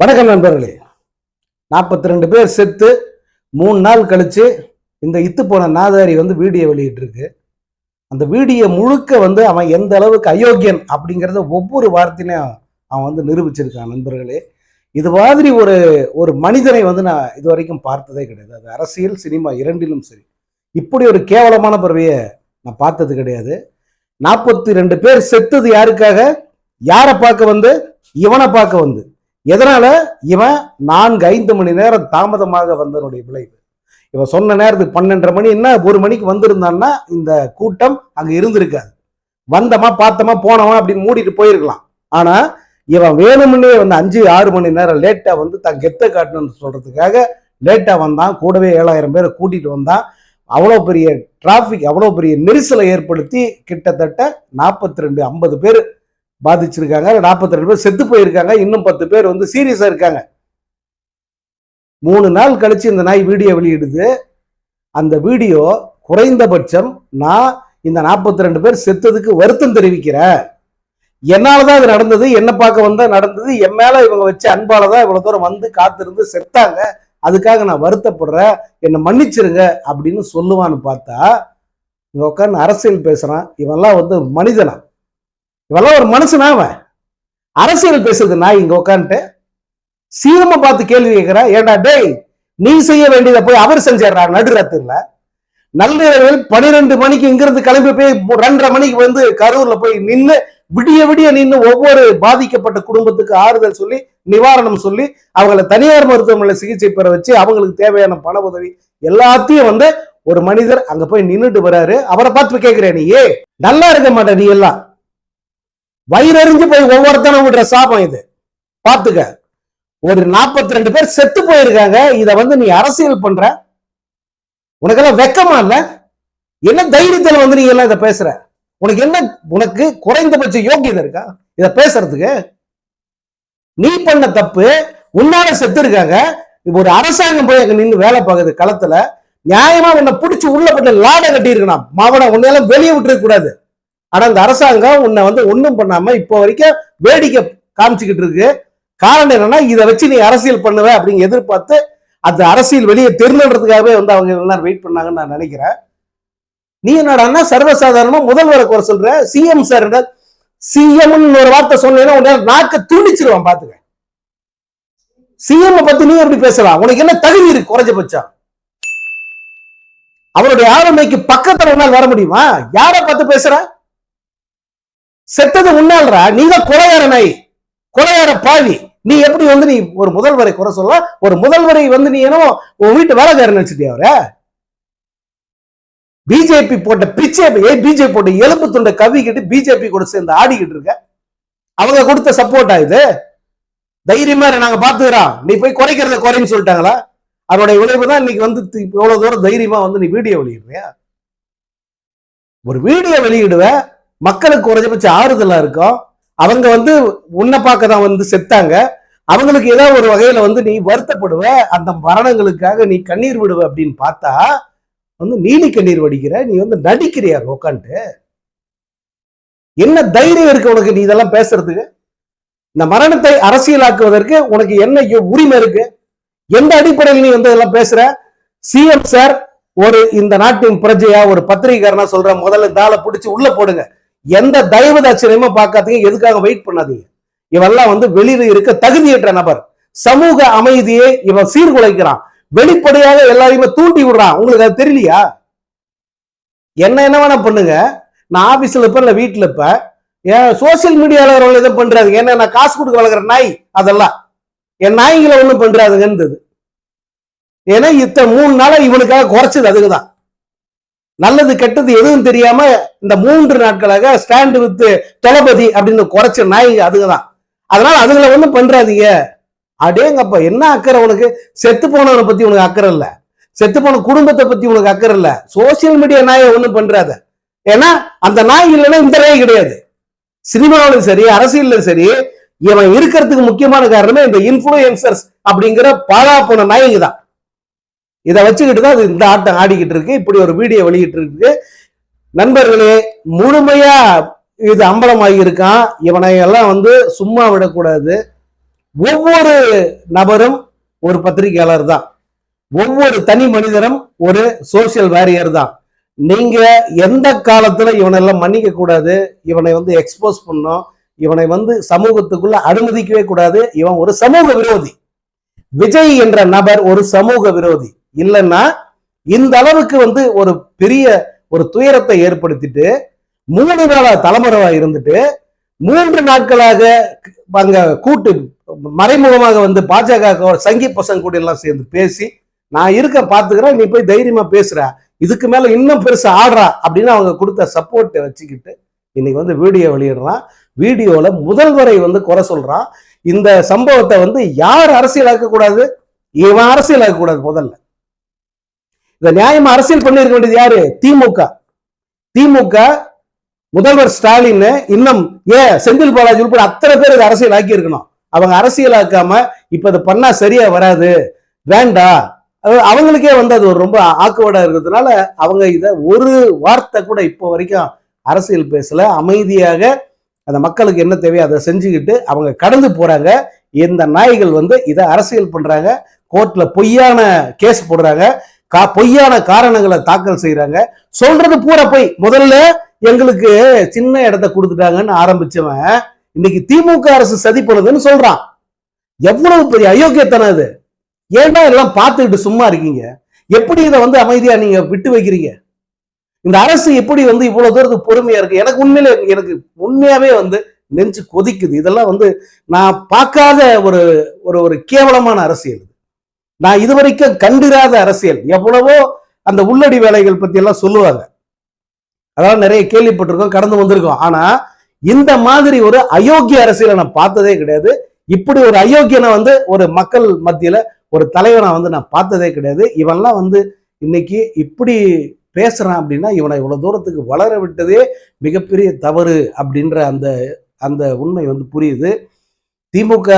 வணக்கம் நண்பர்களே. நாற்பத்தி ரெண்டு பேர் செத்து மூணு நாள் கழிச்சு இந்த இத்து போன நாதாரி வந்து வீடியோ வெளியிட்டிருக்கு. அந்த வீடியோ முழுக்க வந்து அவன் எந்த அளவுக்கு அயோக்கியன் அப்படிங்கிறத ஒவ்வொரு வார்த்தையிலையும் அவன் வந்து நிரூபிச்சிருக்கான் நண்பர்களே. இது மாதிரி ஒரு ஒரு மனிதனை வந்து நான் இது வரைக்கும் பார்த்ததே கிடையாது. அது அரசியல் சினிமா இரண்டிலும் சரி. இப்படி ஒரு கேவலமான பறவையை நான் பார்த்தது கிடையாது. நாற்பத்தி ரெண்டு பேர் செத்தது யாருக்காக? யாரை பார்க்க வந்து? இவனை பார்க்க வந்து. எதனால? இவன் நான்கு ஐந்து மணி நேரம் தாமதமாக வந்தனுடைய விளைவு. இவன் சொன்ன நேரத்துக்கு பன்னெண்டரை மணி என்ன ஒரு மணிக்கு வந்திருந்தான்னா இந்த கூட்டம் அங்க இருந்திருக்காது. வந்தமா பார்த்தமா போனவன் அப்படின்னு மூடிட்டு போயிருக்கலாம். ஆனா இவன் வேணும்னே வந்து அஞ்சு ஆறு மணி நேரம் லேட்டா வந்து தான் கெத்த காட்டணும்னு சொல்றதுக்காக லேட்டா வந்தான். கூடவே ஏழாயிரம் பேரை கூட்டிட்டு வந்தான். அவ்வளோ பெரிய டிராஃபிக் அவ்வளோ பெரிய நெரிசலை ஏற்படுத்தி கிட்டத்தட்ட நாற்பத்தி ரெண்டு ஐம்பது பேர் பாதிச்சிருக்காங்க. நாற்பத்தி ரெண்டு பேர் செத்து போயிருக்காங்க. இன்னும் பத்து பேர் வந்து சீரியஸா இருக்காங்க. மூணு நாள் கழிச்சு இந்த நாய் வீடியோ வெளியிடுது. அந்த வீடியோ குறைந்தபட்சம் நான் இந்த நாற்பத்தி ரெண்டு பேர் செத்ததுக்கு வருத்தம் தெரிவிக்கிறேன். என்னாலதான் இது நடந்தது. என்ன பார்க்க வந்தா நடந்தது. என் மேல இவங்க வச்ச அன்பால தான் இவ்வளவு தூரம் வந்து காத்திருந்து செத்தாங்க. அதுக்காக நான் வருத்தப்படுறேன். என்னை மன்னிச்சிருங்க அப்படின்னு சொல்லுவான்னு பார்த்தா இங்க உட்காந்து அரசியல் பேசுறான். இவன்லாம் வந்து மனிதனா. இவெல்லாம் ஒரு மனுஷனா அவன்? அரசியல் பேசுறது நான் இங்க உட்காந்துட்டு சீரமா பார்த்து கேள்வி கேட்கிறேன் ஏண்டா டேய் நீ செய்ய வேண்டியதை போய் அவர் செஞ்சிடறா நடுராத்திரில நள்ளிரவில் பனிரெண்டு மணிக்கு இங்கிருந்து கிளம்பி போய் ரெண்டரை மணிக்கு வந்து கரூர்ல போய் நின்று விடிய விடிய நின்று ஒவ்வொரு பாதிக்கப்பட்ட குடும்பத்துக்கு ஆறுதல் சொல்லி நிவாரணம் சொல்லி அவங்கள தனியார் மருத்துவமனையில் சிகிச்சை பெற வச்சு அவங்களுக்கு தேவையான பண உதவி எல்லாத்தையும் வந்து ஒரு மனிதர் அங்க போய் நின்றுட்டு வராரு. அவரை பார்த்து கேட்கிறேன் நீ ஏ நல்லா இருக்க மாட்டேன் நீ எல்லாம். வயிறறிஞ்சு போய் ஒவ்வொருத்தனும் விடுற சாபம் இது. பாத்துக்க ஒரு நாற்பத்தி ரெண்டு பேர் செத்து போயிருக்காங்க. இதை வந்து நீ அரசியல் பண்ற. உனக்கெல்லாம் வெக்கமா இல்ல? என்ன தைரியத்தில் வந்து நீ எல்லாம் இதை பேசுற? உனக்கு என்ன உனக்கு குறைந்தபட்ச யோக்கியதை இருக்கா? இதை பேசுறதுக்கு? நீ பண்ண தப்பு உன்னால செத்து இருக்காங்க. இப்ப ஒரு அரசாங்கம் போய் அங்க நின்று வேலை பார்க்குது களத்துல. நியாயமா உன்னை பிடிச்சி உள்ள போட்டு லாட கட்டி இருக்கணும் மாவன உன்னையெல்லாம் வெளியே விட்டுருக்க கூடாது ஆனா இந்த அரசாங்கம் உன்னை வந்து ஒண்ணும் பண்ணாம இப்போ வரைக்கும் வேடிக்கை காமிச்சுக்கிட்டு இருக்கு. காரணம் என்னன்னா இதை வச்சு நீ அரசியல் பண்ணுவ அப்படிங்க எதிர்பார்த்து அந்த அரசியல் வெளியே தெரிஞ்சுன்றதுக்காகவே வந்து அவங்க எல்லாரும் வெயிட் பண்ணாங்கன்னு நான் நினைக்கிறேன். நீ என்னடான்னா சர்வசாதாரணமா முதல்வரை குறை சொல்ற சிஎம் சார் சிஎம் ஒரு வார்த்தை சொன்னீங்கன்னா உன்னால நாக்க துண்டிச்சிருவான் பாத்துக்க. சிஎம் பத்தி நீ எப்படி பேசலாம்? உனக்கு என்ன தகுதி இருக்கு குறைஞ்சபட்சம்? அவருடைய ஆளுமைக்கு பக்கத்துல உன்னால் வர முடியுமா? யார பார்த்து பேசுற? செத்தது உன்னால்ரா நீ தான் கொலையார நாய் கொலையார பாவி. நீ எப்படி வந்து நீ ஒரு முதல்வரை குறை சொல்ல? ஒரு முதல்வரை வந்து நீ என்னவோ உன் வீட்டு வேலைக்காரன் வச்சுட்டியா அவரை? பிஜேபி போட்ட பிச்சை ஏ பிஜேபி போட்ட எலும்பு துண்டை கவிக்கிட்டு பிஜேபி கூட சேர்ந்து ஆடிக்கிட்டு இருக்க? அவங்க கொடுத்த சப்போர்ட்டா இது? தைரியமா நாங்க பாத்துக்கிறோம். நீ போய் குறைக்கிறத குறைன்னு சொல்லிட்டாங்களா? அவருடைய விளைவு தான் இன்னைக்கு வந்து இவ்வளவு தூரம் தைரியமா வந்து நீ வீடியோ வெளியிடுறியா? ஒரு வீடியோ வெளியிடுவேன் மக்களுக்கு குறைஞ்சபட்ச ஆறுதலா இருக்கும். அவங்க வந்து உன்னை பார்க்க தான் வந்து செத்தாங்க. அவங்களுக்கு ஏதோ ஒரு வகையில வந்து நீ வருத்தப்படுவ. அந்த மரணங்களுக்காக நீ கண்ணீர் விடுவ அப்படின்னு பார்த்தா வந்து நீலி கண்ணீர் வடிக்கிற நீ வந்து நடிக்கிறியா உட்காந்துட்டு என்ன தைரியம் இருக்கு உனக்கு நீ இதெல்லாம் பேசுறதுக்கு? இந்த மரணத்தை அரசியலாக்குவதற்கு உனக்கு என்ன உரிமை இருக்கு? எந்த அடிப்படையில் நீ வந்து இதெல்லாம் பேசுற? சிஎம் சார் ஒரு இந்த நாட்டின் பிரஜையா ஒரு பத்திரிகைக்காரனா சொல்ற முதல்ல தாளை பிடிச்சி உள்ள போடுங்க. எந்த தயவு தாட்சியமா பார்க்காதீங்க. எதுக்காக வெயிட் பண்ணாதீங்க? இவெல்லாம் வந்து வெளியில இருக்க தகுதியற்ற நபர். சமூக அமைதியை இவன் சீர்குலைக்கிறான். வெளிப்படையாக எல்லாரையுமே தூண்டி விடுறான். உங்களுக்கு அது தெரியலையா? என்ன என்ன வேணா பண்ணுங்க. நான் ஆபீஸ்ல இருப்பேன் இல்ல வீட்டுல இருப்பேன். ஏன் சோசியல் மீடியால எதுவும் பண்றாதுங்க. ஏன்னா நான் காசு கொடுக்க வளர்க்குற நாய் அதெல்லாம். என் நாய்களை ஒண்ணும் பண்றாதுங்கன்றது. ஏன்னா இத்த மூணு நாளா இவனுக்காக குறைச்சது அதுக்குதான். நல்லது கெட்டது எதுவும் தெரியாம இந்த மூன்று நாட்களாக ஸ்டாண்ட் வித் தளபதி அப்படின்னு குறைச்ச நாயகி அதுங்க தான் அதனால அதுங்களை ஒன்றும் பண்றாதீங்க. அடேங்கப்பா என்ன அக்கறை உனக்கு? செத்து போனவனை பத்தி உனக்கு அக்கறை இல்லை. செத்து போன குடும்பத்தை பத்தி உனக்கு அக்கறை இல்லை. சோசியல் மீடியா நாயை ஒன்றும் பண்றாத. ஏன்னா அந்த நாய் இல்லைன்னா இந்த நாய் கிடையாது. சினிமாவிலும் சரி அரசியலும் சரி இவன் இருக்கிறதுக்கு முக்கியமான காரணமே இந்த இன்ஃபுளுசர்ஸ் அப்படிங்கிற பாழா போன நாய்ங்க தான் இதை வச்சுக்கிட்டு தான் அது இந்த ஆட்டம் ஆடிக்கிட்டு இருக்கு. இப்படி ஒரு வீடியோ வெளியிட்டு இருக்கு. நண்பர்களே முழுமையா இது அம்பலமாகி இருக்கான். இவனை எல்லாம் வந்து சும்மா விடக்கூடாது. ஒவ்வொரு நபரும் ஒரு பத்திரிகையாளர் தான். ஒவ்வொரு தனி மனிதனும் ஒரு சோசியல் வேரியர் தான். நீங்க எந்த காலத்துல இவனெல்லாம் மன்னிக்க கூடாது? இவனை வந்து எக்ஸ்போஸ் பண்ணும் இவனை வந்து சமூகத்துக்குள்ள அனுமதிக்கவே கூடாது. இவன் ஒரு சமூக விரோதி. விஜய் என்ற நபர் ஒரு சமூக விரோதி. இல்லைன்னா இந்த அளவுக்கு வந்து ஒரு பெரிய ஒரு துயரத்தை ஏற்படுத்திட்டு மூணு நாள தலைமுறைவா இருந்துட்டு மூன்று நாட்களாக அங்க கூட்டு மறைமுகமாக வந்து பாஜக சங்கி பசங்க கூட எல்லாம் சேர்ந்து பேசி நான் இருக்க பாத்துக்கிறேன் நீ போய் தைரியமா பேசுற. இதுக்கு மேல இன்னும் பெருசா ஆடுறா. அப்படின்னு அவங்க கொடுத்த சப்போர்ட்டை வச்சுக்கிட்டு இன்னைக்கு வந்து வீடியோ வெளியிடுறான். வீடியோல முதல்வரை வந்து குறை சொல்றான். இந்த சம்பவத்தை வந்து யார் அரசியலாக்க கூடாது இவன் அரசியலாக்க கூடாது முதல்ல. இந்த நியாயம் அரசியல் பண்ணிருக்க வேண்டியது யாரு? திமுக. திமுக முதல்வர் ஸ்டாலின் இன்னும் ஏன் செந்தில் பாலாஜி உட்பட அத்தனை பேர் இதை அரசியல் ஆக்கி இருக்கணும் அவங்க அரசியலாக்காம இப்ப அதை பண்ணா சரியா வராது. வேண்டாம் அவங்களுக்கே வந்து அது ஒரு ரொம்ப ஆக்குவடா இருக்கிறதுனால அவங்க இதை ஒரு வார்த்தை கூட இப்போ வரைக்கும் அரசியல் பேசல. அமைதியாக அந்த மக்களுக்கு என்ன தேவையோ அதை செஞ்சுக்கிட்டு அவங்க கடந்து போறாங்க. இந்த நாய்கள் வந்து இதை அரசியல் பண்றாங்க. கோர்ட்ல பொய்யான கேஸ் போடுறாங்க. கா பொய்யான காரணங்களை தாக்கல் செய்கிறாங்க சொல்றது பூரா போய். முதல்ல எங்களுக்கு சின்ன இடத்த கொடுத்துட்டாங்கன்னு ஆரம்பிச்சவன் இன்னைக்கு திமுக அரசு சதி பண்ணுதுன்னு சொல்றான். எவ்வளவு பெரிய அயோக்கியத்தனம் இது ஏன்டா எல்லாம் பார்த்துக்கிட்டு சும்மா இருக்கீங்க? எப்படி இதை வந்து அமைதியா நீங்க விட்டு வைக்கிறீங்க? இந்த அரசு எப்படி வந்து இவ்வளவு தூரத்துக்கு பொறுமையா இருக்கு? எனக்கு உண்மையில எனக்கு உண்மையாவே வந்து நெஞ்சு கொதிக்குது. இதெல்லாம் வந்து நான் பார்க்காத ஒரு ஒரு ஒரு கேவலமான அரசியல் இது. நான் இதுவரைக்கும் கண்டிராத அரசியல். எவ்வளவோ அந்த உள்ளடி வேலைகள் பத்தி எல்லாம் சொல்லுவாங்க. அதெல்லாம் நிறைய கேள்விப்பட்டிருக்கோம் கடந்து வந்திருக்கோம். ஆனா இந்த மாதிரி ஒரு அயோக்கிய அரசியலை நான் பார்த்ததே கிடையாது. இப்படி ஒரு அயோக்கியனை வந்து ஒரு மக்கள் மத்தியில ஒரு தலைவனை வந்து நான் பார்த்ததே கிடையாது. இவன்லாம் வந்து இன்னைக்கு இப்படி பேசுறான் அப்படின்னா இவனை இவ்வளவு தூரத்துக்கு வளர விட்டதே மிகப்பெரிய தவறு அப்படின்ற அந்த அந்த உண்மை வந்து புரியுது. திமுக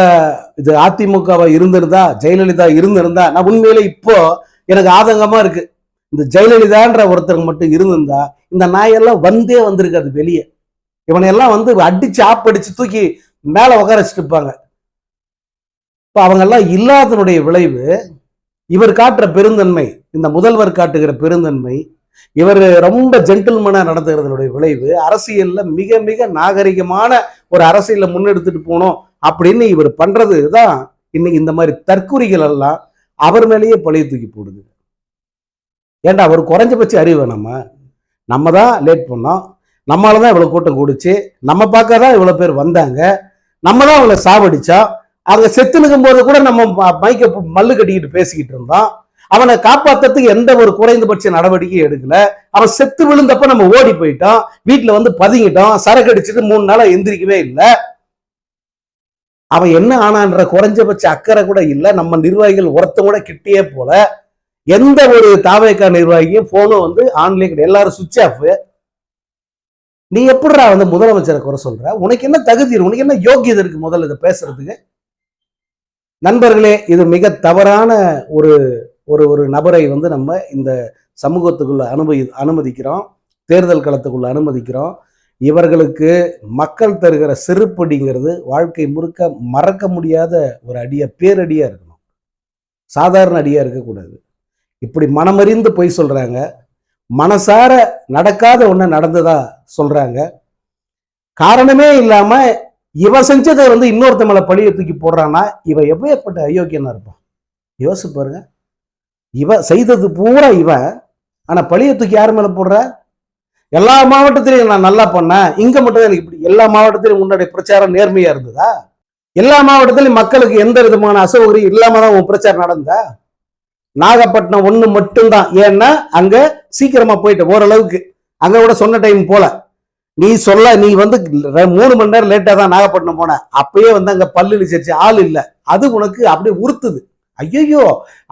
இது அதிமுகவா இருந்திருந்தா ஜெயலலிதா இருந்திருந்தா நான் உண்மையிலே இப்போ எனக்கு ஆதங்கமா இருக்கு. இந்த ஜெயலலிதான்ற ஒருத்தர் மட்டும் இருந்திருந்தா இந்த நாயெல்லாம் வந்தே வந்திருக்காது வெளியே. இவனையெல்லாம் வந்து அடிச்சு ஆப்படிச்சு தூக்கி மேல உட்கார வச்சுட்டு இருப்பாங்க. இப்ப அவங்கெல்லாம் இல்லாதனுடைய விளைவு இவர் காட்டுற பெருந்தன்மை இந்த முதல்வர் காட்டுகிற பெருந்தன்மை இவர் ரொம்ப ஜென்டில்மனா நடத்துகிறதுனுடைய விளைவு அரசியல்ல மிக மிக நாகரிகமான ஒரு அரசியலை முன்னெடுத்துட்டு போனோம். அப்படின்னு இவர் பண்றது தான் இன்னைக்கு இந்த மாதிரி தற்குறிகள் எல்லாம் அவர் மேலேயே பழைய தூக்கி போடுது. ஏன்டா அவர் குறைஞ்சபட்ச அறிவு நம்ம? நம்ம தான் லேட் பண்ணோம். நம்மளால தான் இவ்வளவு கூட்டம் கூடிச்சு. நம்ம பார்க்க தான் இவ்வளவு பேர் வந்தாங்க. நம்ம தான் அவங்கள சாவடிச்சா அவங்க செத்து நிற்கும் போது கூட நம்ம ம- மைக்க மல்லு கட்டிக்கிட்டு பேசிக்கிட்டு இருந்தோம். அவனை காப்பாத்துறதுக்கு எந்த ஒரு குறைந்தபட்ச நடவடிக்கையும் எடுக்கல. அவன் செத்து விழுந்தப்ப நம்ம ஓடி போயிட்டோம். வீட்டில் வந்து பதுங்கிட்டோம். சரக்கு அடிச்சுட்டு மூணு நாளாக எந்திரிக்கவே இல்லை. அவன் என்ன ஆனான்ற குறைஞ்சபட்ச அக்கறை கூட இல்லை. நம்ம நிர்வாகிகள் ஒருத்தம் கூட கிட்டே போல. எந்த ஒரு தாவேக்கா நிர்வாகியும் போனும் வந்து ஆன்லைன் கிடையாது. எல்லாரும் சுவிட்ச் ஆஃப் நீ எப்படிடா வந்து முதலமைச்சரை குறை சொல்ற? உனக்கு என்ன தகுதி? உனக்கு என்ன யோகியதை இருக்கு முதல்ல இதை பேசுறதுக்கு? நண்பர்களே இது மிக தவறான ஒரு ஒரு ஒரு நபரை வந்து நம்ம இந்த சமூகத்துக்குள்ள அனுமதி அனுமதிக்கிறோம். தேர்தல் களத்துக்குள்ள அனுமதிக்கிறோம். இவர்களுக்கு மக்கள் தருகிற செருப்படிங்கிறது வாழ்க்கை முழுக்க மறக்க முடியாத ஒரு அடியா பேரடியாக இருக்கணும். சாதாரண அடியாக இருக்கக்கூடாது. இப்படி மனமறிந்து போய் சொல்கிறாங்க மனசார நடக்காத ஒன்று நடந்ததா சொல்கிறாங்க காரணமே இல்லாமல் இவன் செஞ்சதை வந்து இன்னொருத்த மேலே பழிய தூக்கி போடுறான்னா இவன் எப்பேற்பட்ட அயோக்கியனா இருப்பான்? யோசிச்சு பாருங்க. இவன் செய்தது பூரா இவன். ஆனால் பழிய தூக்கி யார் மேலே போடுற? எல்லா மாவட்டத்திலையும் நான் நல்லா பண்ணேன். இங்க மட்டும் எனக்கு இப்படி எல்லா மாவட்டத்திலையும் உன்னுடைய பிரச்சாரம் நேர்மையா இருந்ததா? எல்லா மாவட்டத்திலையும் மக்களுக்கு எந்த விதமான அசௌகரியம் இல்லாம தான் உன் பிரச்சாரம் நடந்தா நாகப்பட்டினம் ஒண்ணு மட்டும்தான். ஏன்னா அங்க சீக்கிரமா போயிட்டு ஓரளவுக்கு. அங்க கூட சொன்ன டைம் போல. நீ சொல்ல நீ வந்து மூணு மணி நேரம் லேட்டா தான் நாகப்பட்டினம் போன. அப்பயே வந்து அங்க பல்லு இழிச்சிருச்சு ஆள் இல்லை. அது உனக்கு அப்படியே உறுத்துது. ஐயோ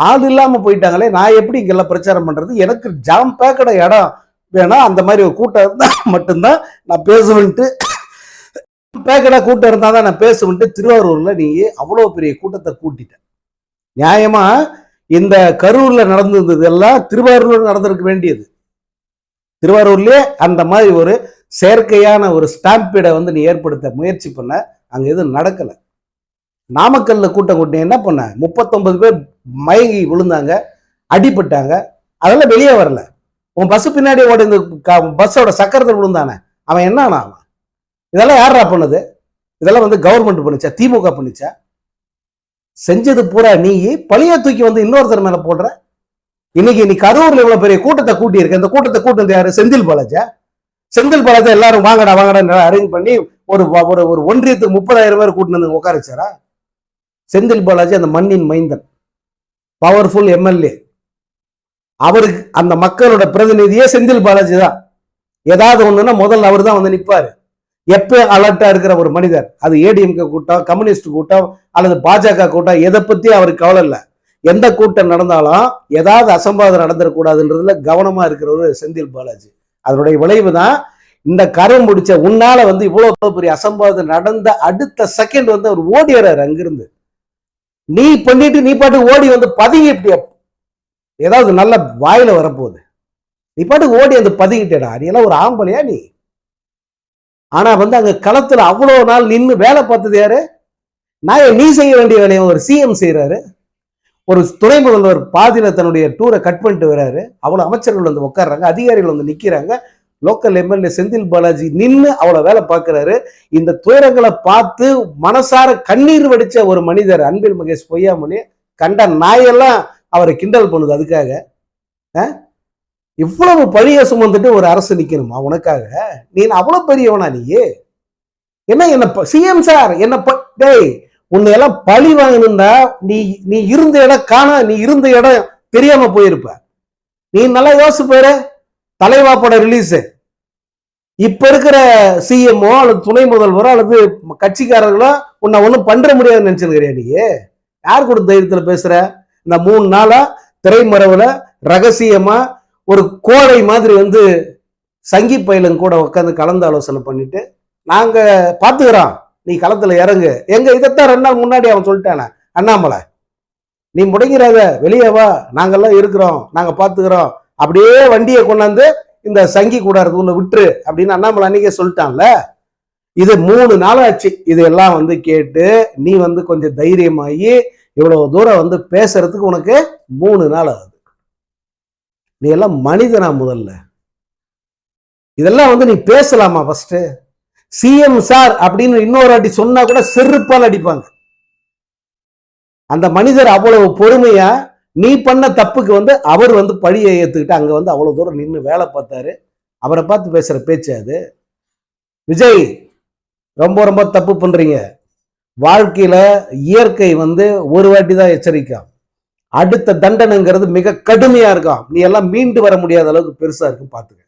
ஆள் இல்லாம போயிட்டாங்களே. நான் எப்படி இங்கெல்லாம் பிரச்சாரம் பண்றது? எனக்கு ஜாம் பேக்கட இடம். வேணா அந்த மாதிரி ஒரு கூட்டம் இருந்தால் மட்டும்தான் நான் பேசுவேன்ட்டு. பேக்கடா கூட்டம் இருந்தால் தான் நான் பேசுவேன்ட்டு திருவாரூரில் நீ அவ்வளோ பெரிய கூட்டத்தை கூட்டிட்டேன். நியாயமா? இந்த கரூரில் நடந்திருந்தது எல்லாம் திருவாரூர்ல நடந்திருக்க வேண்டியது. திருவாரூர்லேயே அந்த மாதிரி ஒரு செயற்கையான ஒரு ஸ்டாம்பீடை வந்து நீ ஏற்படுத்த முயற்சி பண்ண. அங்கே எதுவும் நடக்கலை. நாமக்கல்ல கூட்டம் கூட்டி என்ன பண்ண? முப்பத்தொன்பது பேர் மயங்கி விழுந்தாங்க அடிபட்டாங்க. அதெல்லாம் வெளியே வரல. உன் பஸ் பின்னாடி ஓடி இந்த பஸ்ஸோட சக்கரத்தில் விழுந்தானே? அவன் என்ன ஆனா அவன்? இதெல்லாம் யாரா பண்ணுது? இதெல்லாம் வந்து கவர்மெண்ட் பண்ணுச்சா? திமுக பண்ணுச்சா? செஞ்சது பூரா நீ பழைய தூக்கி வந்து இன்னொருத்தர் மேல போடுற? இன்னைக்கு நீ கரூர்ல இவ்வளவு பெரிய கூட்டத்தை கூட்டி இருக்க இந்த கூட்டத்தை கூட்டினது யாரு? செந்தில் பாலாஜா செந்தில் பாலாஜா எல்லாரும் வாங்கடா வாங்கடா அரேஞ்ச் பண்ணி ஒரு ஒரு ஒரு ஒன்றியத்துக்கு முப்பதாயிரம் பேர் கூட்டினு வந்து செந்தில் பாலாஜி அந்த மண்ணின் மைந்தன். பவர்ஃபுல் எம்எல்ஏ அவருக்கு அந்த மக்களோட பிரதிநிதியே செந்தில் பாலாஜி தான். ஏதாவது ஒண்ணுன்னா முதல்ல அவர் தான் வந்து நிற்பாரு எப்போ அலர்ட்டா இருக்கிற ஒரு மனிதர் அது ஏடிஎம்கே கூட்டம் கம்யூனிஸ்ட் கூட்டம் அல்லது பாஜக கூட்டம் எதை பத்தி அவருக்கு கவலை இல்லை. எந்த கூட்டம் நடந்தாலும் ஏதாவது அசம்பாவிதம் நடந்துடக்கூடாதுன்றதுல கவனமா இருக்கிறவர் செந்தில் பாலாஜி. அதனுடைய விளைவு தான் இந்த கரம் முடிச்ச உன்னால வந்து இவ்வளவு பெரிய அசம்பாவிதம் நடந்த அடுத்த செகண்ட் வந்து அவர் ஓடிடுறாரு அங்கிருந்து. நீ பண்ணிட்டு நீ பாட்டு ஓடி வந்து பதுங்கி இப்படி ஏதாவது நல்ல வாயில வரப்போகுது. நீ பாட்டுக்கு ஓடி அந்த பதுங்கிட்டேடா நீ எல்லாம் ஒரு ஆம்பளையா நீ? ஆனா வந்து அங்க களத்துல அவ்வளவு நாள் நின்னு வேலை பார்த்தது யாரு? நான் நீ செய்ய வேண்டிய வேலையை ஒரு சிஎம் செய்யறாரு ஒரு துணை முதல்வர் பாதியில் தன்னுடைய டூரை கட் பண்ணிட்டு வர்றாரு. அவ்வளவு அமைச்சர்கள் வந்து உட்கார்றாங்க அதிகாரிகள் வந்து நிக்கிறாங்க. லோக்கல் எம்எல்ஏ செந்தில் பாலாஜி நின்று அவ்வளவு வேலை பார்க்குறாரு. இந்த துயரங்களை பார்த்து மனசார கண்ணீர் வடிச்ச ஒரு மனிதர் அன்பில் மகேஷ் பொய்யாமொழி. கண்ட நாயெல்லாம் அவரை கிண்டல் பண்ணுது அதுக்காக. இவ்வளவு பழிய சுமந்துட்டு ஒரு அரசு நிற்கணுமா உனக்காக? நீ அவ்வளோ பெரியவனா நீ? என்ன என்ன சிஎம் சார் என்ன டேய் உன்னை எல்லாம் பழி வாங்கணும்னா நீ நீ இருந்த இடம் காண நீ இருந்த இடம் தெரியாம போயிருப்ப. நீ நல்லா யோசிச்சு போயிரு தலைவா படம் ரிலீஸ் இப்ப இருக்கிற சிஎம்ஓ அல்லது துணை முதல்வரோ அல்லது கட்சிக்காரர்களோ உன்னை ஒன்றும் பண்ற முடியாதுன்னு நினைச்சிருக்கிறியா நீ? யார் கூட தைரியத்தில் பேசுற? இந்த மூணு நாளா திரைமறைவுல ரகசியமா ஒரு கோழை மாதிரி வந்து சங்கி பயிலும் கூட உட்காந்து கலந்து ஆலோசனை பண்ணிட்டு நாங்க பாத்துக்கிறோம். நீ களத்துல இறங்கு. எங்க இதைத்தான் ரெண்டு நாள் முன்னாடி அவன் சொல்லிட்டானே. அண்ணாமலை நீ முடங்கிறாத வெளியே வா. நாங்கெல்லாம் இருக்கிறோம். நாங்க பாத்துக்கிறோம். அப்படியே வண்டியை கொண்டாந்து இந்த சங்கி கூடாரத்துக்குள்ள விட்டுரு. அப்படின்னு அண்ணாமலை அன்னைக்கே சொல்லிட்டான்ல. இது மூணு நாள் ஆச்சு. இதெல்லாம் வந்து கேட்டு நீ வந்து கொஞ்சம் தைரியமாகி இவ்வளவு தூரம் வந்து பேசுறதுக்கு உனக்கு மூணு நாள் ஆகுது. நீ எல்லாம் மனிதனா முதல்ல. இதெல்லாம் வந்து நீ பேசலாமா ஃபர்ஸ்ட் சிஎம் சார் அப்படின்னு இன்னொரு வாட்டி சொன்னா கூட செருப்பால் அடிப்பாங்க. அந்த மனிதர் அவ்வளவு பொறுமையா நீ பண்ண தப்புக்கு வந்து அவர் வந்து பழியை ஏத்துக்கிட்டு அங்க வந்து அவ்வளவு தூரம் நின்று வேலை பார்த்தாரு. அவரை பார்த்து பேசுற பேச்சு அது. விஜய் ரொம்ப ரொம்ப தப்பு பண்றீங்க. வாழ்க்கையில் இயற்கை வந்து ஒரு வாட்டி தான் எச்சரிக்கும். அடுத்த தண்டனைங்கிறது மிக கடுமையாக இருக்கும். நீ எல்லாம் மீண்டு வர முடியாத அளவுக்கு பெருசாக இருக்கும் பார்த்துக்க.